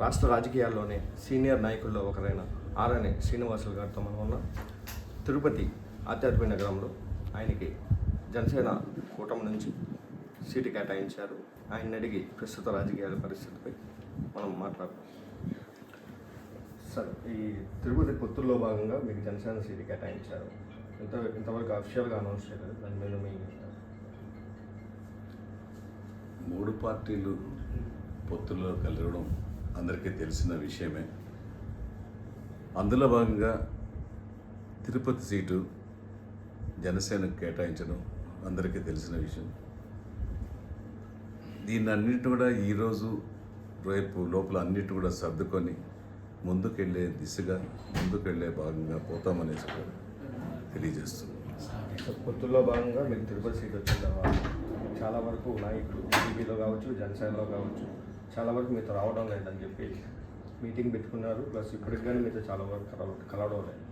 రాష్ట్ర రాజకీయాల్లోనే సీనియర్ నాయకుల్లో ఒకరైన ఆర్ఎన్ఏ శ్రీనివాసులు గారితో మనం ఉన్నాం. తిరుపతి ఆధ్యాత్మిక నగరంలో ఆయనకి జనసేన కూటమి నుంచి సీటు కేటాయించారు. ఆయన అడిగి ప్రస్తుత రాజకీయాల పరిస్థితిపై మనం మాట్లాడదాం సార్ ఈ తిరుపతి పొత్తుల్లో భాగంగా మీకు జనసేన సీటు కేటాయించారు. ఇంత ఇంతవరకు అఫిషియల్గా అనౌన్స్ చేయలేదు. దాని మీద మీ మూడు పార్టీలు పొత్తుల్లో కలగడం అందరికీ తెలిసిన విషయమే. అందులో భాగంగా తిరుపతి సీటు జనసేనకు కేటాయించడం అందరికీ తెలిసిన విషయం. దీన్ని అన్నిటి కూడా ఈరోజు రేపు లోపల అన్నిటి కూడా సర్దుకొని ముందుకెళ్ళే దిశగా ముందుకెళ్ళే భాగంగా పోతామనేసి కూడా తెలియజేస్తుంది పొత్తుల్లో భాగంగా మీకు తిరుపతి సీట్ వచ్చిన చాలా వరకు నాయకులు టీవీలో కావచ్చు జనసేనలో కావచ్చు చాలా వరకు మీతో రావడం లేదని చెప్పి మీటింగ్ పెట్టుకున్నారు. ప్లస్ ఇప్పటికి కానీ మీతో చాలా వరకు కలవ కలవడం లేదు.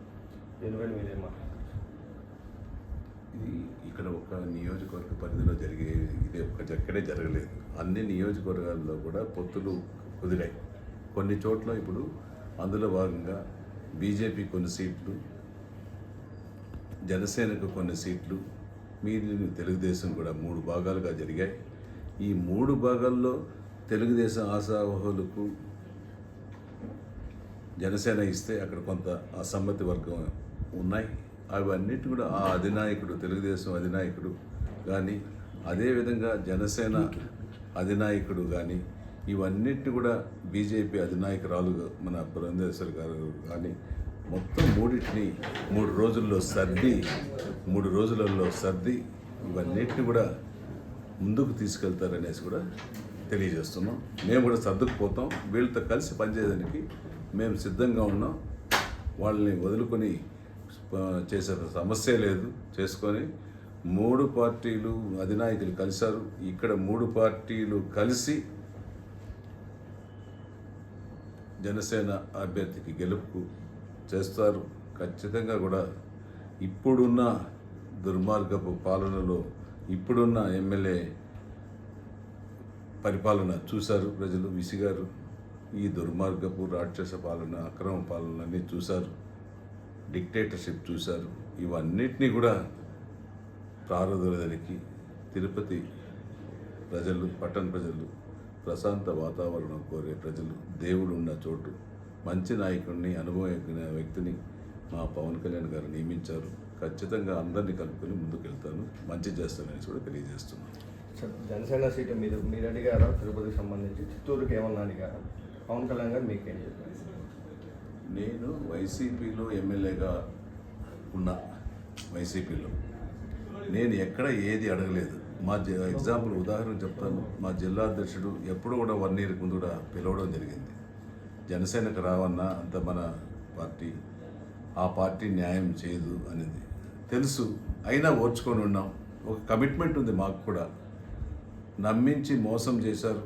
దీనిపైన మీరేం మాట్లాడారు ఇది ఇక్కడ ఒక నియోజకవర్గ పరిధిలో జరిగే ఇది ఒక ఎక్కడే జరగలేదు. అన్ని నియోజకవర్గాల్లో కూడా పొత్తులు కుదిరాయి. కొన్ని చోట్ల ఇప్పుడు అందులో భాగంగా బీజేపీ కొన్ని సీట్లు జనసేనకు కొన్ని సీట్లు మీరు తెలుగుదేశం కూడా మూడు భాగాలుగా జరిగాయి. ఈ మూడు భాగాల్లో తెలుగుదేశం ఆశావహులకు జనసేన ఇస్తే అక్కడ కొంత అసమ్మతి వర్గం ఉన్నాయి. అవన్నిటి కూడా ఆ అధినాయకుడు తెలుగుదేశం అధినాయకుడు కానీ అదేవిధంగా జనసేన అధినాయకుడు కానీ ఇవన్నిటి కూడా బీజేపీ అధినాయకురాలు మన పురంధేశ్వర్ గారు కానీ మొత్తం మూడింటిని మూడు రోజుల్లో సర్ది మూడు రోజులలో సర్ది ఇవన్నిటిని కూడా ముందుకు తీసుకెళ్తారనేసి కూడా తెలియజేస్తున్నాం. మేము కూడా సర్దుకుపోతాం. వీళ్ళతో కలిసి పనిచేయడానికి మేము సిద్ధంగా ఉన్నాం. వాళ్ళని వదులుకొని చేసే సమస్య లేదు. చేసుకొని మూడు పార్టీలు అధినాయకులు కలిశారు. ఇక్కడ మూడు పార్టీలు కలిసి జనసేన అభ్యర్థికి గెలుపు చేస్తారు. ఖచ్చితంగా కూడా ఇప్పుడున్న దుర్మార్గపు పాలనలో ఇప్పుడున్న ఎమ్మెల్యే పరిపాలన చూశారు ప్రజలు విసిగారు. ఈ దుర్మార్గపు రాక్షస పాలన అక్రమ పాలనని చూశారు. డిక్టేటర్షిప్ చూశారు. ఇవన్నిటినీ కూడా ప్రారదోలదనికి తిరుపతి ప్రజలు పట్టణ ప్రజలు ప్రశాంత వాతావరణం కోరే ప్రజలు దేవుడు ఉన్న చోటు. మంచి నాయకుడిని అనుభవం వ్యక్తిని మా పవన్ కళ్యాణ్ గారు నియమించారు. ఖచ్చితంగా అందరినీ కలుపుకొని ముందుకెళ్తాను. మంచి చేస్తానని కూడా తెలియజేస్తున్నాను. జనసేన సీటు మీరు మీరు అడిగారా? తిరుపతికి సంబంధించి. చిత్తూరుకి ఏమన్నా అడిగారా? పవన్ కళ్యాణ్ గారు మీకేం చెప్పారు? నేను వైసీపీలో ఎమ్మెల్యేగా ఉన్నా వైసీపీలో. నేను ఎక్కడ ఏది అడగలేదు. మా జి ఎగ్జాంపుల్ ఉదాహరణ చెప్తాను. మా జిల్లా అధ్యక్షుడు ఎప్పుడు కూడా వన్ ఇయర్ ముందు కూడా పిలవడం జరిగింది. జనసేనకు రావన్నా అంత మన పార్టీ ఆ పార్టీ న్యాయం చేయదు అనేది. తెలుసు. అయినా ఓర్చుకొని ఉన్నాం. ఒక కమిట్మెంట్ ఉంది మాకు కూడా. నమ్మించి మోసం చేశారు.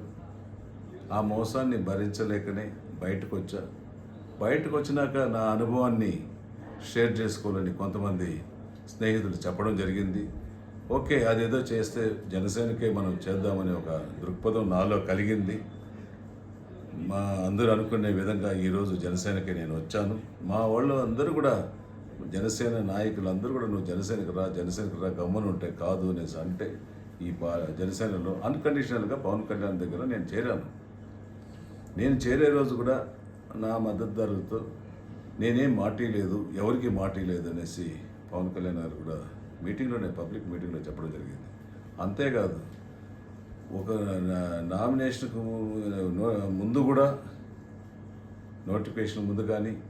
ఆ మోసాన్ని భరించలేకనే బయటకు వచ్చా బయటకు వచ్చినాక నా అనుభవాన్ని షేర్ చేసుకోవాలని కొంతమంది స్నేహితులు చెప్పడం జరిగింది. ఓకే అదేదో చేస్తే జనసేనకే మనం చేద్దామని ఒక దృక్పథం నాలో కలిగింది. మా అందరూ అనుకునే విధంగా ఈరోజు జనసేనకి నేను వచ్చాను. మా వాళ్ళు అందరూ కూడా జనసేన నాయకులు అందరూ కూడా నువ్వు జనసేనకు రా జనసేనకు రా గమ్మనుంటే కాదు అనేసి అంటే ఈ పా జనసేనలో అన్కండిషనల్గా పవన్ కళ్యాణ్ దగ్గర నేను చేరాను. నేను చేరే రోజు కూడా నా మద్దతుదారులతో నేనేం మాటీ లేదు ఎవరికి మాటీ లేదు అనేసి పవన్ కళ్యాణ్ గారు కూడా మీటింగ్లోనే పబ్లిక్ మీటింగ్లో చెప్పడం జరిగింది. అంతేకాదు ఒక నా- నామినేషన్కు ముందు కూడా నోటిఫికేషన్ ముందు కానీ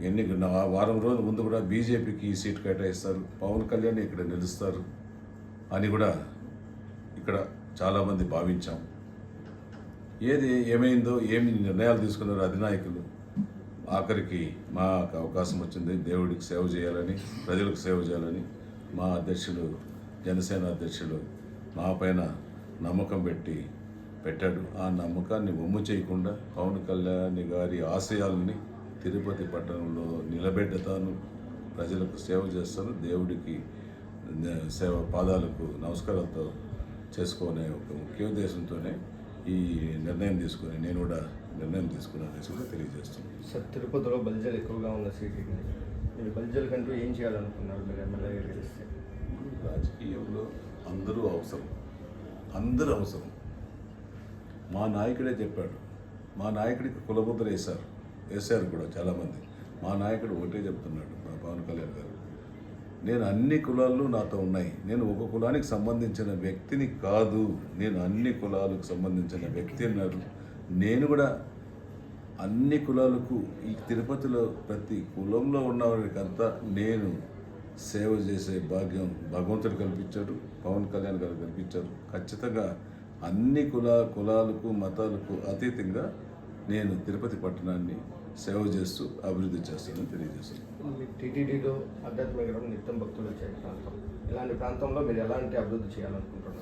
ఎన్ని నా- వారం రోజుల ముందు కూడా బీజేపీకి ఈ సీట్ కేటాయిస్తారు. పవన్ కళ్యాణ్ ఇక్కడ నిలుస్తారు. అని కూడా ఇక్కడ చాలామంది భావించాం. ఏది ఏమైందో ఏమి నిర్ణయాలు తీసుకున్నారు అధినాయకులు? ఆఖరికి మాకు అవకాశం వచ్చింది. దేవుడికి సేవ చేయాలని ప్రజలకు సేవ చేయాలని మా అధ్యక్షుడు జనసేన అధ్యక్షుడు మా పైన నమ్మకం పెట్టి పెట్టాడు. ఆ నమ్మకాన్ని ఒమ్ము చేయకుండా పవన్ కళ్యాణ్ గారి ఆశయాలని తిరుపతి పట్టణంలో నిలబెడతాను ప్రజలకు సేవ చేస్తాను దేవుడికి సేవ పాదాలకు నమస్కారాలతో చేసుకునే ఒక ముఖ్య ఉద్దేశంతోనే ఈ నిర్ణయం తీసుకొని నేను కూడా నిర్ణయం తీసుకున్నాను అనేసి కూడా తెలియజేస్తున్నాను. సార్ తిరుపతిలో బల్జలు ఎక్కువగా ఉన్న సీట్ మీరు బల్జల కంటూ ఏం చేయాలనుకున్నారు మీరు ఎమ్మెల్యేగా గెలిస్తే? రాజకీయంలో అందరూ అవసరం. అందరూ అవసరం. మా నాయకుడే చెప్పాడు. మా నాయకుడికి కులముద్ర వేశారు. వేశారు కూడా చాలామంది. మా నాయకుడు ఒకటే చెప్తున్నాడు మా పవన్ కళ్యాణ్ గారు. నేను అన్ని కులాలు నాతో ఉన్నాయి. నేను ఒక కులానికి సంబంధించిన వ్యక్తిని కాదు. నేను అన్ని కులాలకు సంబంధించిన వ్యక్తి అన్నారు. నేను కూడా అన్ని కులాలకు ఈ తిరుపతిలో ప్రతి కులంలో ఉన్న వారికంతా నేను సేవ చేసే భాగ్యం భగవంతుడు కల్పించాడు పవన్ కళ్యాణ్ గారు కల్పించారు. ఖచ్చితంగా అన్ని కుల కులాలకు మతాలకు అతీతంగా నేను తిరుపతి పట్టణాన్ని సేవ చేస్తూ అభివృద్ధి చేస్తానని తెలియజేస్తున్నాను. టీటీడీలో ఆధ్యాత్మిక నిత్యం భక్తులు వచ్చే ప్రాంతం. ఇలాంటి ప్రాంతంలో మీరు ఎలాంటి అభివృద్ధి చేయాలనుకుంటున్నారు?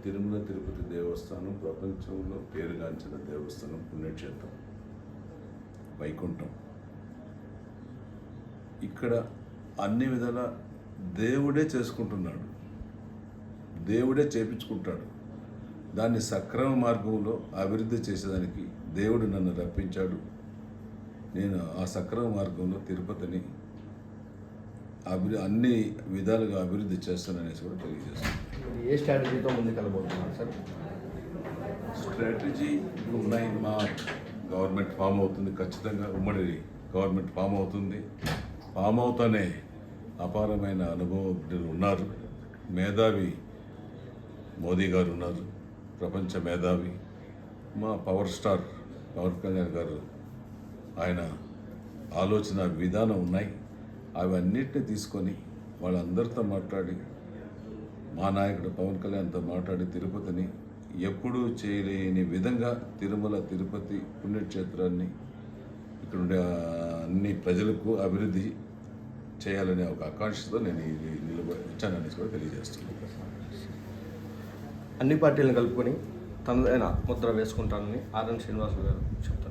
తిరుమల తిరుపతి దేవస్థానం ప్రపంచంలో పేరుగాంచిన దేవస్థానం పుణ్యక్షేత్రం వైకుంఠం. ఇక్కడ అన్ని విధాల దేవుడే చేసుకుంటున్నాడు. దేవుడే చేపించుకుంటాడు. దాన్ని సక్రమ మార్గంలో అభివృద్ధి చేసేదానికి దేవుడు నన్ను రప్పించాడు. నేను ఆ సక్రమ మార్గంలో తిరుపతిని అభి అన్ని విధాలుగా అభివృద్ధి చేస్తాననేసి కూడా తెలియజేస్తాను ఏ స్ట్రాటజీతో ముందుకెళ్ళబోతున్నారు సార్? స్ట్రాటజీ ఉన్నాయి. మా గవర్నమెంట్ ఫామ్ అవుతుంది. ఖచ్చితంగా ఉమ్మడి గవర్నమెంట్ ఫామ్ అవుతుంది. ఫామ్ అవుతానే అపారమైన అనుభవజ్ఞులు ఉన్నారు. మేధావి మోదీ గారు ఉన్నారు. ప్రపంచ మేధావి మా పవర్ స్టార్ పవన్ కళ్యాణ్ గారు ఆయన ఆలోచన విధానం ఉన్నాయి అవన్నిటిని తీసుకొని వాళ్ళందరితో మాట్లాడి మా నాయకుడు పవన్ కళ్యాణ్తో మాట్లాడి తిరుపతిని ఎప్పుడూ చేయలేని విధంగా తిరుమల తిరుపతి పుణ్యక్షేత్రాన్ని ఇక్కడ ఉండే అన్ని ప్రజలకు అభివృద్ధి చేయాలనే ఒక ఆకాంక్షతో నేను ఇది నిలబ కూడా తెలియజేస్తున్నాను అన్ని పార్టీలను కలుపుకొని తనదైన ముద్ర వేసుకుంటానని ఆర్ఎన్ శ్రీనివాసరావు గారు చెప్పారు.